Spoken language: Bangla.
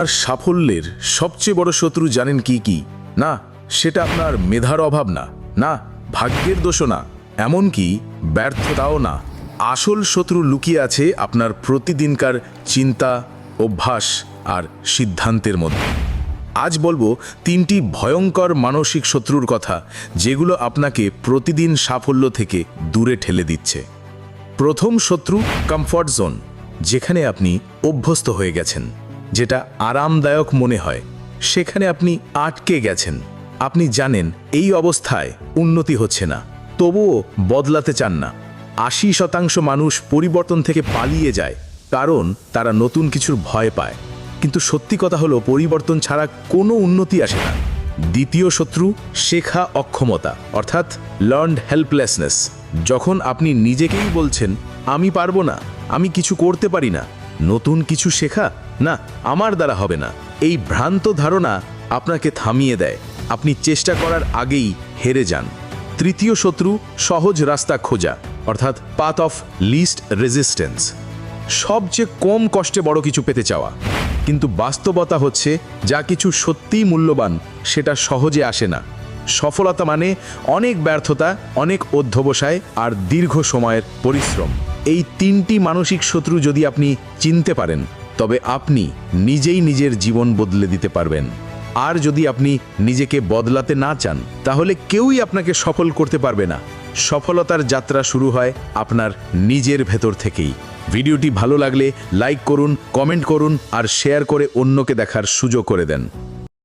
আর সাফল্যের সবচেয়ে বড় শত্রু জানেন কি কি? না, সেটা আপনার মেধার অভাব না। না, ভাগ্যের দোষও না। এমনকি ব্যর্থতাও না। আসল শত্রু লুকিয়ে আছে আপনার প্রতিদিনকার চিন্তা, অভ্যাস আর সিদ্ধান্তের মধ্যে। আজ বলব তিনটি ভয়ঙ্কর মানসিক শত্রুর কথা, যেগুলো আপনাকে প্রতিদিন সাফল্য থেকে দূরে ঠেলে দিচ্ছে। প্রথম শত্রু কমফর্ট জোন যেখানে আপনি অভ্যস্ত হয়ে গেছেন। যেটা আরামদায়ক মনে হয়। সেখানে আপনি আটকে গেছেন। আপনি জানেন এই অবস্থায় উন্নতি হচ্ছে না। তবুও বদলাতে চান না। আশি শতাংশ মানুষ পরিবর্তন থেকে পালিয়ে যায় কারণ তারা নতুন কিছুর ভয় পায়। কিন্তু সত্যি কথা হলো, পরিবর্তন ছাড়া কোনো উন্নতি আসে না। দ্বিতীয় শত্রু শেখা অক্ষমতা, অর্থাৎ লার্নড হেল্পলেসনেস যখন আপনি নিজেকেই বলছেন, আমি পারব না, আমি কিছু করতে পারি না, নতুন কিছু শেখা না, আমার দ্বারা হবে না। এই ভ্রান্ত ধারণা আপনাকে থামিয়ে দেয়। আপনি চেষ্টা করার আগেই হেরে যান। তৃতীয় শত্রু, সহজ রাস্তা খোঁজা, অর্থাৎ পাথ অফ লিস্ট রেজিস্ট্যান্স সবচেয়ে কম কষ্টে বড় কিছু পেতে চাওয়া, কিন্তু বাস্তবতা হচ্ছে, যা কিছু সত্যিই মূল্যবান, সেটা সহজে আসে না। সফলতা মানে অনেক ব্যর্থতা, অনেক অধ্যবসায় আর দীর্ঘ সময়ের পরিশ্রম। এই তিনটি মানসিক শত্রু যদি আপনি চিনতে পারেন তবে আপনি নিজেই নিজের জীবন বদলে দিতে পারবেন। আর যদি আপনি নিজেকে বদলাতে না চান, তাহলে কেউই আপনাকে সফল করতে পারবে না। সফলতার যাত্রা শুরু হয় আপনার নিজের ভেতর থেকেই। ভিডিওটি ভালো লাগলে লাইক করুন, কমেন্ট করুন আর শেয়ার করে অন্যকে দেখার সুযোগ করে দেন।